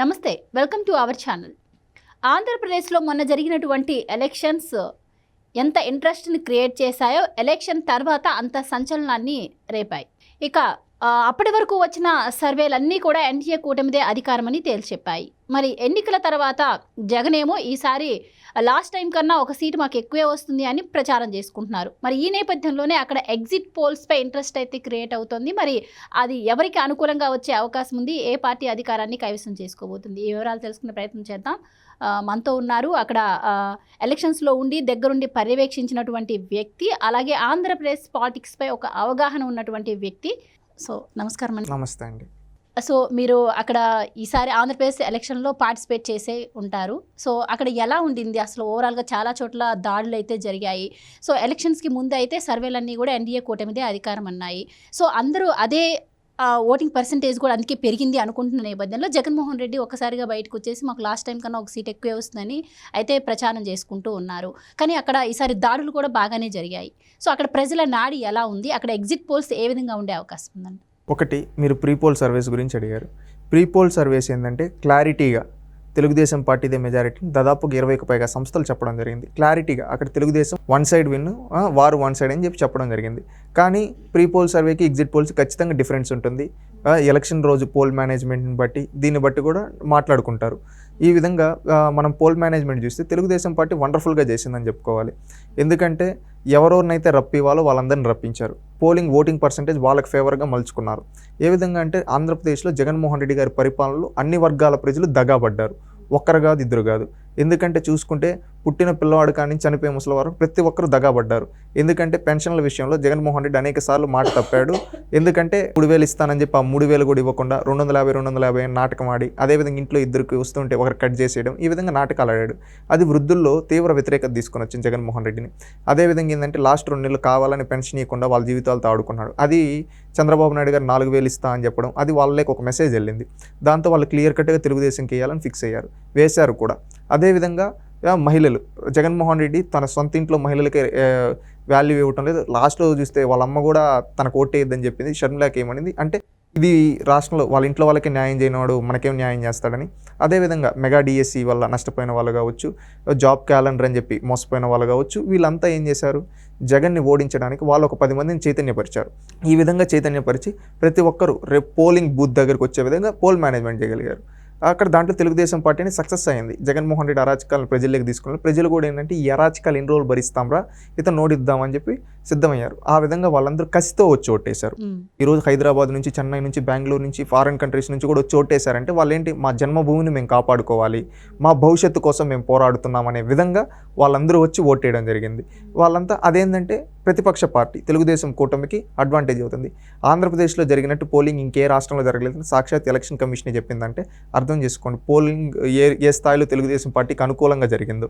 నమస్తే welcome to our channel. ఆంధ్రప్రదేశ్లో మొన్న జరిగినటువంటి ఎలక్షన్స్ ఎంత ఇంట్రెస్ట్ని క్రియేట్ చేశాయో ఎలక్షన్ తర్వాత అంత సంచలనాన్ని రేపాయి. ఇక అప్పటి వరకు వచ్చిన సర్వేలన్నీ కూడా ఎన్డీఏ కూటమిదే అధికారమని తేల్చెప్పాయి. మరి ఎన్నికల తర్వాత జగనేమో ఈసారి లాస్ట్ టైం కన్నా ఒక సీటు మాకు ఎక్కువే వస్తుంది అని ప్రచారం చేసుకుంటున్నారు. మరి ఈ నేపథ్యంలోనే అక్కడ ఎగ్జిట్ పోల్స్పై ఇంట్రెస్ట్ అయితే క్రియేట్ అవుతుంది. మరి అది ఎవరికి అనుకూలంగా వచ్చే అవకాశం ఉంది? ఏ పార్టీ అధికారాన్ని కైవసం చేసుకోబోతుంది? ఈ వివరాలు తెలుసుకునే ప్రయత్నం చేద్దాం. మనతో ఉన్నారు అక్కడ ఎలక్షన్స్లో ఉండి దగ్గరుండి పర్యవేక్షించినటువంటి వ్యక్తి అలాగే ఆంధ్రప్రదేశ్ పాలిటిక్స్పై ఒక అవగాహన ఉన్నటువంటి వ్యక్తి. సో నమస్కారం అండి. నమస్తే అండి. సో మీరు అక్కడ ఈసారి ఆంధ్రప్రదేశ్ ఎలక్షన్లో పార్టిసిపేట్ చేసే ఉంటారు. సో అక్కడ ఎలా ఉండింది? అసలు ఓవరాల్గా చాలా చోట్ల దాడులు అయితే జరిగాయి. సో ఎలక్షన్స్కి ముందు అయితే సర్వేలన్నీ కూడా ఎన్డీఏ కూటమిదే అధికారం అన్నాయి. సో అందరూ అదే ఓటింగ్ పర్సంటేజ్ కూడా అందుకే పెరిగింది అనుకుంటున్న నేపథ్యంలో జగన్మోహన్ రెడ్డి ఒక్కసారిగా బయటకు వచ్చేసి మాకు లాస్ట్ టైం కన్నా ఒక సీట్ ఎక్కువే వస్తుందని అయితే ప్రచారం చేసుకుంటూ ఉన్నారు. కానీ అక్కడ ఈసారి దాడులు కూడా బాగానే జరిగాయి. సో అక్కడ ప్రజల నాడి ఎలా ఉంది? అక్కడ ఎగ్జిట్ పోల్స్ ఏ విధంగా ఉండే అవకాశం ఉందండి? ఒకటి మీరు ప్రీపోల్ సర్వేస్ గురించి అడిగారు. ప్రీపోల్ సర్వేస్ ఏంటంటే క్లారిటీగా తెలుగుదేశం పార్టీదే మెజారిటీ దాదాపు ఇరవైకి పైగా సంస్థలు చెప్పడం జరిగింది. క్లారిటీగా అక్కడ తెలుగుదేశం వన్ సైడ్ విన్ వారు వన్ సైడ్ అని చెప్పి చెప్పడం జరిగింది. కానీ ప్రీ పోల్ సర్వేకి ఎగ్జిట్ పోల్స్ ఖచ్చితంగా డిఫరెన్స్ ఉంటుంది. ఎలక్షన్ రోజు పోల్ మేనేజ్మెంట్ని బట్టి దీన్ని బట్టి కూడా మాట్లాడుకుంటారు. ఈ విధంగా మనం పోల్ మేనేజ్మెంట్ చూస్తే తెలుగుదేశం పార్టీ వండర్ఫుల్గా చేసిందని చెప్పుకోవాలి. ఎందుకంటే ఎవరెవరినైతే రప్పివాలో వాళ్ళందరిని రప్పించారు. పోలింగ్ ఓటింగ్ పర్సంటేజ్ వాళ్ళకి ఫేవర్గా మలుచుకున్నారు. ఏ విధంగా అంటే ఆంధ్రప్రదేశ్లో జగన్మోహన్ రెడ్డి గారి పరిపాలనలో అన్ని వర్గాల ప్రజలు దగాబడ్డారు. ఒక్కరు కాదు ఇద్దరు కాదు. ఎందుకంటే చూసుకుంటే పుట్టిన పిల్లవాడు కానీ చనిపోయే ముసలి ప్రతి ఒక్కరు దగాబడ్డారు. ఎందుకంటే పెన్షన్ల విషయంలో జగన్మోహన్ రెడ్డి అనేక సార్లు మాట తప్పాడు. ఎందుకంటే మూడు వేలు ఇస్తానని చెప్పి ఆ మూడు వేలు కూడా ఇవ్వకుండా రెండు వందల యాభై రెండు వందల యాభై నాటకం ఆడి అదేవిధంగా ఇంట్లో ఇద్దరికి వస్తుంటే ఒకరు కట్ చేసేయడం ఈ విధంగా నాటకాలు ఆడాడు. అది వృద్ధుల్లో తీవ్ర వ్యతిరేకత తీసుకొని వచ్చింది జగన్మోహన్ రెడ్డిని. అదేవిధంగా ఏంటంటే లాస్ట్ రెండు నెలలు కావాలని పెన్షన్ ఇవ్వకుండా వాళ్ళ జీవితాలతో ఆడుకున్నాడు. అది చంద్రబాబు నాయుడు గారు నాలుగు వేలు ఇస్తా అని చెప్పడం అది వాళ్ళకి ఒక మెసేజ్ వెళ్ళింది. దాంతో వాళ్ళు క్లియర్ కట్గా తెలుగుదేశంకి వేయాలని ఫిక్స్ అయ్యారు. వేశారు కూడా. అదేవిధంగా మహిళలు. జగన్మోహన్ రెడ్డి తన సొంత ఇంట్లో మహిళలకి వాల్యూ ఇవ్వటం లేదు. లాస్ట్లో చూస్తే వాళ్ళ అమ్మ కూడా తనకు ఓటేయద్దని చెప్పింది. షర్మిలాకి ఏమనింది? అంటే ఇది రాష్ట్రంలో వాళ్ళ ఇంట్లో వాళ్ళకి న్యాయం చేయనివాడు మనకేం న్యాయం చేస్తాడని. అదేవిధంగా మెగా డిఎస్సి వల్ల నష్టపోయిన వాళ్ళు కావచ్చు జాబ్ క్యాలెండర్ అని చెప్పి మోసపోయిన వాళ్ళు కావచ్చు వీళ్ళంతా ఏం చేశారు? జగన్ని ఓడించడానికి వాళ్ళు ఒక పది మందిని చైతన్యపరిచారు. ఈ విధంగా చైతన్యపరిచి ప్రతి ఒక్కరూ రేపు పోలింగ్ బూత్ దగ్గరికి వచ్చే విధంగా పోల్ మేనేజ్మెంట్ చేయగలిగారు. అక్కడ దాంట్లో తెలుగుదేశం పార్టీని సక్సెస్ అయింది. జగన్మోహన్ రెడ్డి అరాచకాలను ప్రజల్లోకి తీసుకున్నారు. ప్రజలు కూడా ఏంటంటే ఈ అరాచకాలు ఎన్ని రోజులు భరిస్తాంరా? ఇతను నోడిద్దామని చెప్పి సిద్ధమయ్యారు. ఆ విధంగా వాళ్ళందరూ కసితో వచ్చి ఓటేశారు. ఈరోజు హైదరాబాద్ నుంచి చెన్నై నుంచి బెంగళూరు నుంచి ఫారెన్ కంట్రీస్ నుంచి కూడా వచ్చి ఓటేశారంటే వాళ్ళు ఏంటి మా జన్మభూమిని మేము కాపాడుకోవాలి మా భవిష్యత్తు కోసం మేము పోరాడుతున్నాం అనే విధంగా వాళ్ళందరూ వచ్చి ఓటేయడం జరిగింది. వాళ్ళంతా అదేంటంటే ప్రతిపక్ష పార్టీ తెలుగుదేశం కూటమికి అడ్వాంటేజ్ అవుతుంది. ఆంధ్రప్రదేశ్లో జరిగినట్టు పోలింగ్ ఇంకే రాష్ట్రంలో జరగలేదు సాక్షాత్ ఎలక్షన్ కమిషన్ చెప్పిందంటే అర్థం చేసుకోండి పోలింగ్ ఏ ఏ స్థాయిలో తెలుగుదేశం పార్టీకి అనుకూలంగా జరిగిందో.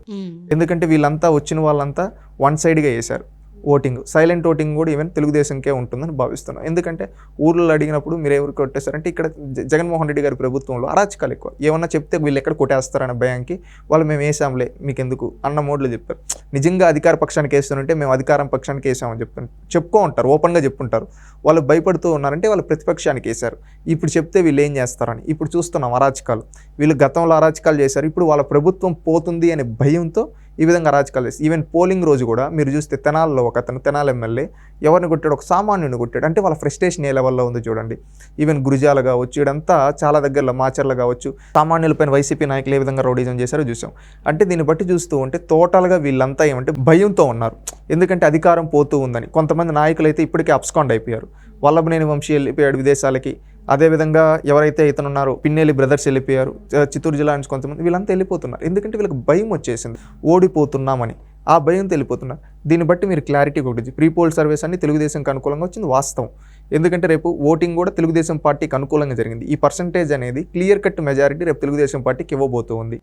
ఎందుకంటే వీళ్ళంతా వచ్చిన వాళ్ళంతా వన్ సైడ్గా వేశారు. ఓటింగ్ సైలెంట్ ఓటింగ్ కూడా ఈవెన్ తెలుగుదేశంకే ఉంటుందని భావిస్తున్నాం. ఎందుకంటే ఊర్లో అడిగినప్పుడు మీరు ఎవరు కొట్టేశారంటే ఇక్కడ జగన్మోహన్ రెడ్డి గారి ప్రభుత్వంలో అరాచకాలు ఎక్కువ. ఏమన్నా చెప్తే వీళ్ళు ఎక్కడ కొట్టేస్తారనే భయానికి వాళ్ళు మేము వేసాంలే మీకు ఎందుకు అన్న మోడ్లో చెప్పారు. నిజంగా అధికార పక్షానికి వేస్తుంటే మేము అధికారం పక్షానికి వేసామని చెప్తాను చెప్పుకో ఉంటారు ఓపెన్గా చెప్పుంటారు. వాళ్ళు భయపడుతూ ఉన్నారంటే వాళ్ళు ప్రతిపక్షానికి వేశారు. ఇప్పుడు చెప్తే వీళ్ళు ఏం చేస్తారని. ఇప్పుడు చూస్తున్నాం అరాచకాలు. వీళ్ళు గతంలో అరాచకాలు చేశారు. ఇప్పుడు వాళ్ళ ప్రభుత్వం పోతుంది అనే భయంతో ఈ విధంగా రాజకీయాలు చేస్తారు ఈవెన్ పోలింగ్ రోజు కూడా మీరు చూస్తే తెనాల్లో ఒక అతను తెనాల ఎమ్మెల్యే ఎవరిని కొట్టాడు? ఒక సామాన్యుని కొట్టాడు. అంటే వాళ్ళ ఫ్రస్ట్రేషన్ ఏ లెవెల్లో ఉంది చూడండి. ఈవెన్ గురిజాల కావచ్చు ఇదంతా చాలా దగ్గరలో మాచర్లు కావచ్చు. సామాన్యులపైన వైసీపీ నాయకులు ఏ విధంగా రౌడీజం చేశారో చూసాం. అంటే దీన్ని బట్టి చూస్తూ ఉంటే టోటల్గా వీళ్ళంతా ఏమంటే భయంతో ఉన్నారు. ఎందుకంటే అధికారం పోతూ ఉందని కొంతమంది నాయకులు అయితే ఇప్పటికే అప్స్కాండ్ అయిపోయారు. వల్లభనేని వంశీ వెళ్ళిపోయాడు విదేశాలకి. అదేవిధంగా ఎవరైతే ఇతను ఉన్నారో పిన్నెల్లి బ్రదర్స్ వెళ్ళిపోయారు చిత్తూరు జిల్లా నుంచి కొంతమంది వీళ్ళంతా వెళ్ళిపోతున్నారు. ఎందుకంటే వీళ్ళకి భయం వచ్చేసింది. ఓడిపోతున్నామని. ఆ భయం తెలిపోతున్నారు దీన్ని బట్టి మీరు క్లారిటీ ఒకటి ప్రీ పోల్ సర్వీస్ అన్ని తెలుగుదేశంకి అనుకూలంగా వచ్చింది వాస్తవం. ఎందుకంటే రేపు ఓటింగ్ కూడా తెలుగుదేశం పార్టీకి అనుకూలంగా జరిగింది. ఈ పర్సంటేజ్ అనేది క్లియర్ కట్ మెజారిటీ రేపు తెలుగుదేశం పార్టీకి ఇవ్వబోతోంది.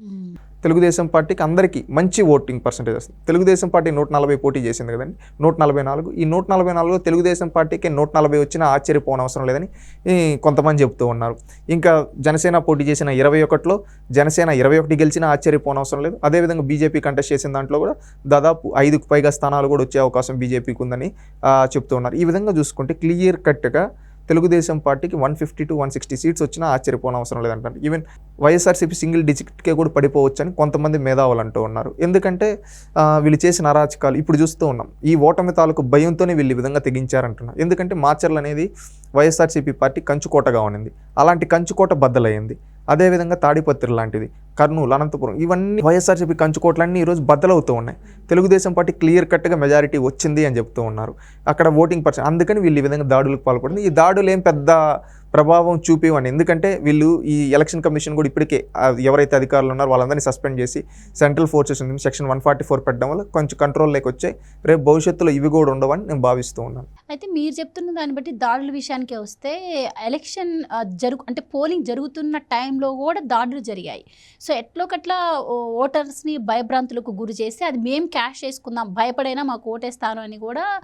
తెలుగుదేశం పార్టీకి అందరికీ మంచి ఓటింగ్ పర్సంటేజ్ వస్తుంది. తెలుగుదేశం పార్టీ నూట నలభై పోటీ చేసింది కదండి. నూట నలభై నాలుగు. ఈ నూట నలభై నాలుగులో తెలుగుదేశం పార్టీకి నూట నలభై వచ్చినా ఆశ్చర్యపోనవసరం లేదని కొంతమంది చెప్తూ ఉన్నారు. ఇంకా జనసేన పోటీ చేసిన ఇరవై ఒకటిలో జనసేన ఇరవై ఒకటి గెలిచినా ఆశ్చర్యపోనవసరం లేదు. అదేవిధంగా బీజేపీ కంటెస్ట్ చేసిన దాంట్లో కూడా దాదాపు ఐదుకు పైగా స్థానాలు కూడా వచ్చే అవకాశం బీజేపీకి ఉందని చెప్తూ ఉన్నారు. ఈ విధంగా చూసుకుంటే క్లియర్ కట్గా తెలుగుదేశం పార్టీకి one fifty two one sixty seats వచ్చినా ఆశ్చర్యపోవడం అవసరం లేదంటారు. ఈవెన్ వైఎస్ఆర్సీపీ సింగిల్ డిజిట్కే కూడా పడిపోవచ్చు అని కొంతమంది మేధావులు అంటూ ఉన్నారు. ఎందుకంటే వీళ్ళు చేసిన అరాచకాలు ఇప్పుడు చూస్తూ ఉన్నాం. ఈ ఓటమి తాలూకు భయంతోనే వీళ్ళు ఈ విధంగా తెగించారంటున్నారు. ఎందుకంటే మాచర్లు అనేది వైఎస్ఆర్సీపీ పార్టీ కంచుకోటగా ఉన్నింది. అలాంటి కంచుకోట బద్దలయ్యింది. అదేవిధంగా తాడిపత్రి లాంటిది కర్నూలు అనంతపురం ఇవన్నీ వైఎస్ఆర్సీపీ కంచుకోట్లన్నీ ఈరోజు బద్దలవుతూ ఉన్నాయి. తెలుగుదేశం పార్టీ క్లియర్ కట్గా మెజారిటీ వచ్చింది అని చెప్తూ ఉన్నారు. అక్కడ ఓటింగ్ పర్సెంట్ అందుకని వీళ్ళు ఈ విధంగా దాడులకు పాల్పడింది ఈ దాడులు ఏం పెద్ద ప్రభావం చూపేవాడిని. ఎందుకంటే వీళ్ళు ఈ ఎలక్షన్ కమిషన్ కూడా ఇప్పటికే ఎవరైతే అధికారులు ఉన్నారో వాళ్ళందరినీ సస్పెండ్ చేసి సెంట్రల్ ఫోర్సెస్ ఉంది. సెక్షన్ వన్ ఫార్టీ ఫోర్ పెట్టడం వల్ల కొంచెం కంట్రోల్లోకి వచ్చాయి రేపు భవిష్యత్తులో ఇవి కూడా ఉండవని నేను భావిస్తూ ఉన్నాను. అయితే మీరు చెప్తున్న దాన్ని బట్టి దాడుల విషయానికి వస్తే ఎలక్షన్ జరుగు అంటే పోలింగ్ జరుగుతున్న టైంలో కూడా దాడులు జరిగాయి. సో ఎట్లోకట్లా ఓ- ఓటర్స్ని భయభ్రాంతులకు గురి చేసి అది మేము క్యాష్ చేసుకుందాం భయపడైనా మాకు ఓటేస్తాను అని కూడా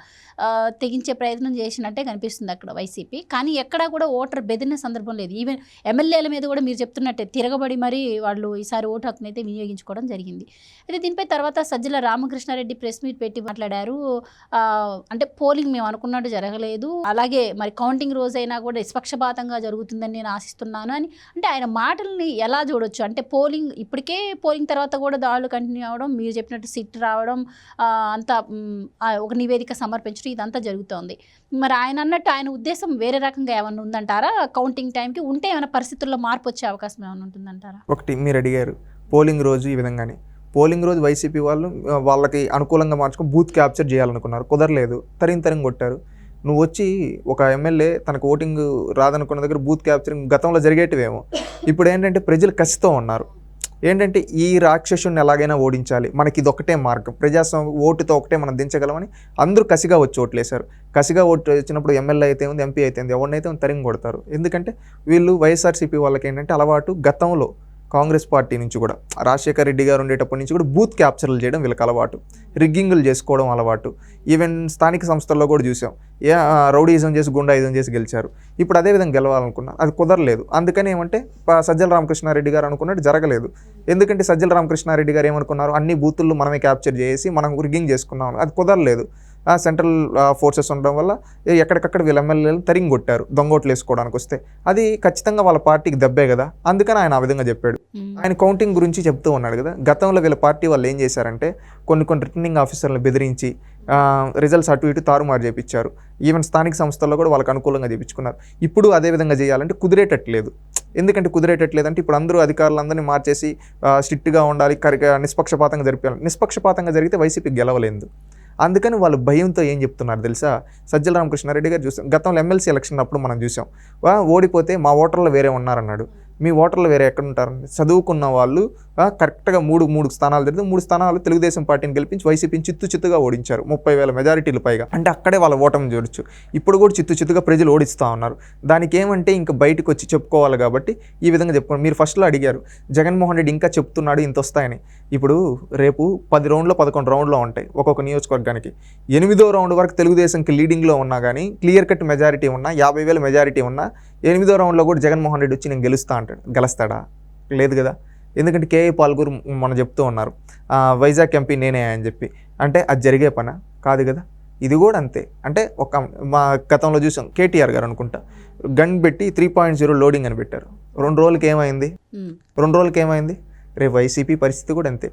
తెగించే ప్రయత్నం చేసినట్టే కనిపిస్తుంది అక్కడ వైసీపీ. కానీ ఎక్కడా కూడా ఓటర్ బెదిరిన సందర్భం లేదు. ఈవెన్ ఎమ్మెల్యేల మీద కూడా మీరు చెప్తున్నట్టే తిరగబడి మరీ వాళ్ళు ఈసారి ఓటు హక్కుని అయితే వినియోగించుకోవడం జరిగింది. అయితే దీనిపై తర్వాత సజ్జల రామకృష్ణారెడ్డి ప్రెస్ మీట్ పెట్టి మాట్లాడారు. అంటే పోలింగ్ మేము అనుకున్నట్టు జరగలేదు. అలాగే మరి కౌంటింగ్ రోజైనా కూడా నిష్పక్షపాతంగా జరుగుతుందని నేను ఆశిస్తున్నాను అని. అంటే ఆయన మాటల్ని ఎలా చూడొచ్చు? అంటే పోలింగ్ ఇప్పటికే పోలింగ్ తర్వాత కూడా దాడులు కంటిన్యూ అవ్వడం మీరు చెప్పినట్టు సిట్ రావడం అంతా ఒక నివేదిక సమర్పించడం ఇదంతా జరుగుతోంది. మరి ఆయన అన్నట్టు ఆయన ఉద్దేశం వేరే రకంగా ఏమన్నా ఉందంటారా? కౌంటింగ్ టైంకి ఉంటే ఏమైనా పరిస్థితుల్లో మార్పు వచ్చే అవకాశం ఏమైనా ఉంటుందంటారా? ఒకటి మీరు అడిగారు పోలింగ్ రోజు ఈ విధంగానే. పోలింగ్ రోజు వైసీపీ వాళ్ళు వాళ్ళకి అనుకూలంగా మార్చుకొని బూత్ క్యాప్చర్ చేయాలనుకున్నారు. కుదరలేదు తరిం తరిం కొట్టారు. నువ్వు వచ్చి ఒక ఎమ్మెల్యే తనకు ఓటింగ్ రాదనుకున్న దగ్గర బూత్ క్యాప్చరింగ్ గతంలో జరిగేటివేమో. ఇప్పుడు ఏంటంటే ప్రజలు కసితో ఉన్నారు. ఏంటంటే ఈ రాక్షసుని ఎలాగైనా ఓడించాలి. మనకి ఇది ఒకటే మార్గం. ప్రజాస్వామ్య ఓటుతో ఒకటే మనం దించగలమని అందరూ కసిగా వచ్చి ఓట్లేశారు. కసిగా ఓటు వచ్చినప్పుడు ఎమ్మెల్యే అయితే ఉంది ఎంపీ అయితే ఉంది ఎవరినైతే తరిగి కొడతారు. ఎందుకంటే వీళ్ళు వైఎస్ఆర్సీపీ వాళ్ళకి ఏంటంటే అలవాటు గతంలో. కాంగ్రెస్ పార్టీ నుంచి కూడా రాజశేఖర్ రెడ్డి గారు ఉండేటప్పటి నుంచి కూడా బూత్ క్యాప్చర్లు చేయడం వీళ్ళకి అలవాటు రిగ్గింగులు చేసుకోవడం అలవాటు. ఈవెన్ స్థానిక సంస్థల్లో కూడా చూసాం. ఏ ఆ, చేసి గుండాయిజం చేసి గెలిచారు. ఇప్పుడు అదే విధంగా గెలవాలనుకున్నారు అది కుదరలేదు. అందుకని ఏమంటే సజ్జల రామకృష్ణారెడ్డి గారు అనుకున్నట్టు జరగలేదు. ఎందుకంటే సజ్జల రామకృష్ణారెడ్డి గారు ఏమనుకున్నారు? అన్ని బూతుల్లో మనమే క్యాప్చర్ చేసి మనం రిగ్గింగ్ చేసుకున్నాం. అది కుదరలేదు. సెంట్రల్ ఫోర్సెస్ ఉండడం వల్ల ఎక్కడికక్కడ వీళ్ళ ఎమ్మెల్యేలు తరిగి కొట్టారు దొంగోట్లు వేసుకోవడానికి వస్తే. అది ఖచ్చితంగా వాళ్ళ పార్టీకి దెబ్బే కదా. అందుకని ఆయన ఆ విధంగా చెప్పాడు. ఆయన కౌంటింగ్ గురించి చెప్తూ ఉన్నాడు కదా. గతంలో వీళ్ళ పార్టీ వాళ్ళు ఏం చేశారంటే కొన్ని కొన్ని రిటర్నింగ్ ఆఫీసర్లను బెదిరించి రిజల్ట్స్ అటు ఇటు తారుమారు చేపించారు ఈవెన్ స్థానిక సంస్థల్లో కూడా వాళ్ళకి అనుకూలంగా చేపించుకున్నారు. ఇప్పుడు అదే విధంగా చేయాలంటే కుదిరేటట్లేదు. ఎందుకంటే కుదిరేటట్లేదు అంటే ఇప్పుడు అందరూ అధికారులందరినీ మార్చేసి స్ట్రిక్ట్గా ఉండాలి నిష్పక్షపాతంగా జరిపాలి నిష్పక్షపాతంగా జరిగితే వైసీపీ గెలవలేదు. అందుకని వాళ్ళు భయంతో ఏం చెప్తున్నారు తెలుసా? సజ్జల రామకృష్ణారెడ్డి గారు చూసాం. గతంలో ఎమ్మెల్సీ ఎలక్షన్ అప్పుడు మనం చూసాం. వా, ఓడిపోతే మా ఓటర్లు వేరే ఉన్నారన్నాడు. మీ ఓటర్లు వేరే ఎక్కడ ఉంటారండి చదువుకున్న వాళ్ళు కరెక్ట్గా మూడు మూడు స్థానాలు తిరిగి మూడు స్థానాలు తెలుగుదేశం పార్టీని గెలిపించి వైసీపీని చిత్తు చిత్తుగా ఓడించారు. ముప్పై వేల మెజారిటీలు పైగా. అంటే అక్కడే వాళ్ళ ఓటమి చూడొచ్చు ఇప్పుడు కూడా చిత్తు చిత్తుగా ప్రజలు ఓడిస్తూ ఉన్నారు. దానికి ఏమంటే ఇంకా బయటకు వచ్చి చెప్పుకోవాలి కాబట్టి ఈ విధంగా చెప్పుకోండి మీరు ఫస్ట్లో అడిగారు జగన్మోహన్ రెడ్డి ఇంకా చెప్తున్నాడు ఇంత వస్తాయని. ఇప్పుడు రేపు పది రౌండ్లో పదకొండు రౌండ్లో ఉంటాయి ఒక్కొక్క నియోజకవర్గానికి. ఎనిమిదో రౌండ్ వరకు తెలుగుదేశంకి లీడింగ్లో ఉన్నా కానీ క్లియర్ కట్ మెజారిటీ ఉన్నా యాభై వేల మెజారిటీ ఉన్నా ఎనిమిదో రౌండ్లో కూడా జగన్మోహన్ రెడ్డి వచ్చి నేను గెలుస్తా అంటాడు గెలుస్తాడా? లేదు కదా. ఎందుకంటే కేఏ పాల్గూరు మనం చెప్తూ ఉన్నారు. వైజాగ్ ఎంపీ నేనే అని చెప్పి. అంటే అది జరిగే పనా? కాదు కదా. ఇది కూడా అంతే. అంటే ఒక మా గతంలో చూసాం కేటీఆర్ గారు అనుకుంటా. గన్ పెట్టి త్రీ పాయింట్ జీరో లోడింగ్ అని పెట్టారు. రెండు రోజులకి ఏమైంది. రెండు రోజులకి ఏమైంది? రేపు వైసీపీ పరిస్థితి కూడా అంతే.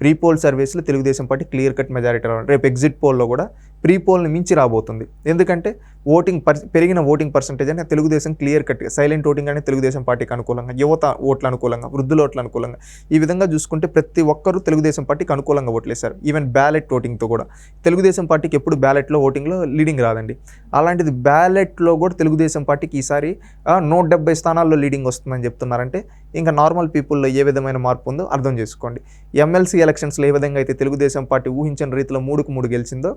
ప్రీ పోల్ సర్వీస్లో Telugu Desam party clear cut majority రావడం రేపు ఎగ్జిట్ పోల్లో కూడా ప్రీ పోల్ని మించి రాబోతుంది. ఎందుకంటే ఓటింగ్ పర్ పెరిగిన ఓటింగ్ పర్సంటేజ్ అంటే Telugu Desam clear cut silent voting అనేది తెలుగుదేశం పార్టీకి అనుకూలంగా యువత ఓట్ల అనుకూలంగా వృద్ధుల ఓట్ల అనుకూలంగా ఈ విధంగా చూసుకుంటే ప్రతి ఒక్కరూ తెలుగుదేశం పార్టీకి అనుకూలంగా ఓట్లేశారు. ఈవెన్ బ్యాలెట్ ఓటింగ్తో కూడా. తెలుగుదేశం పార్టీకి ఎప్పుడు బ్యాలెట్లో ఓటింగ్లో లీడింగ్ రాదండి. అలాంటిది బ్యాలెట్లో కూడా తెలుగుదేశం పార్టీకి ఈసారి నూట డెబ్బై స్థానాల్లో లీడింగ్ వస్తుందని చెప్తున్నారంటే ఇంకా నార్మల్ పీపుల్లో ఏ విధమైన మార్పు ఉందో అర్థం చేసుకోండి. ఎమ్మెల్సీ ఎలక్షన్స్లో ఏ విధంగా అయితే తెలుగుదేశం పార్టీ ఊహించిన రీతిలో మూడుకు మూడు గెలిచిందో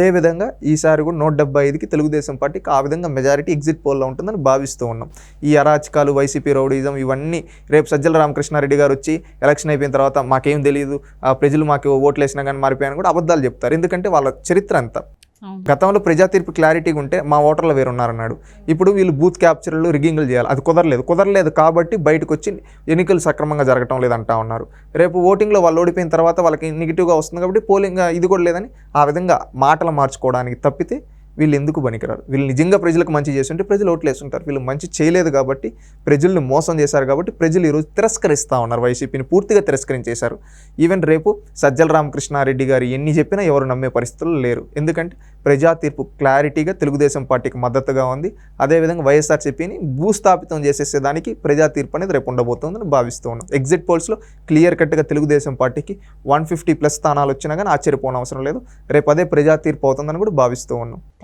అదేవిధంగా ఈసారి కూడా నూట డెబ్బై ఐదుకి తెలుగుదేశం పార్టీకి ఆ విధంగా మెజారిటీ ఎగ్జిట్ పోల్లో ఉంటుందని భావిస్తూ ఉన్నాం. ఈ అరాచకాలు వైసీపీ రౌడీజం ఇవన్నీ రేపు సజ్జల రామకృష్ణారెడ్డి గారు వచ్చి ఎలక్షన్ అయిపోయిన తర్వాత మాకేం తెలియదు ఆ ప్రజలు మాకు ఓట్లు వేసినా కానీ మారిపోయాను కూడా అబద్ధాలు చెప్తారు. ఎందుకంటే వాళ్ళ చరిత్ర అంతా. గతంలో ప్రజా తీర్పు క్లారిటీగా ఉంటే మా ఓటర్లు వేరు ఉన్నారన్నాడు ఇప్పుడు వీళ్ళు బూత్ క్యాప్చర్లు రిగ్గింగ్లు చేయాలి. అది కుదరలేదు. కుదరలేదు కాబట్టి బయటకు వచ్చి ఎన్నికలు సక్రమంగా జరగటం లేదంటా ఉన్నారు. రేపు ఓటింగ్లో వాళ్ళు ఓడిపోయిన తర్వాత వాళ్ళకి నెగిటివ్గా వస్తుంది కాబట్టి పోలింగ్ ఇది కూడా లేదని ఆ విధంగా మాటలు మార్చుకోవడానికి తప్పితే వీళ్ళు ఎందుకు పనికిరారు? వీళ్ళు నిజంగా ప్రజలకు మంచి చేస్తుంటే ప్రజలు ఓట్లు వేస్తుంటారు. వీళ్ళు మంచి చేయలేదు కాబట్టి ప్రజల్ని మోసం చేశారు కాబట్టి ప్రజలు ఈరోజు తిరస్కరిస్తూ ఉన్నారు. వైసీపీని పూర్తిగా తిరస్కరించేశారు. ఈవెన్ రేపు సజ్జల రామకృష్ణారెడ్డి గారు ఎన్ని చెప్పినా ఎవరు నమ్మే పరిస్థితులు లేరు. ఎందుకంటే ప్రజా తీర్పు క్లారిటీగా తెలుగుదేశం పార్టీకి మద్దతుగా ఉంది. అదేవిధంగా వైఎస్ఆర్సీపీని భూస్థాపితం చేసేసేదానికి ప్రజా తీర్పు అనేది రేపు ఉండబోతుందని భావిస్తూ ఉన్నాం. ఎగ్జిట్ పోల్స్లో క్లియర్ కట్గా తెలుగుదేశం పార్టీకి వన్ ఫిఫ్టీ ప్లస్ స్థానాలు వచ్చినా కానీ ఆశ్చర్యపోనవసరం లేదు. రేపు అదే ప్రజా తీర్పు అవుతుందని కూడా భావిస్తూ ఉన్నాం.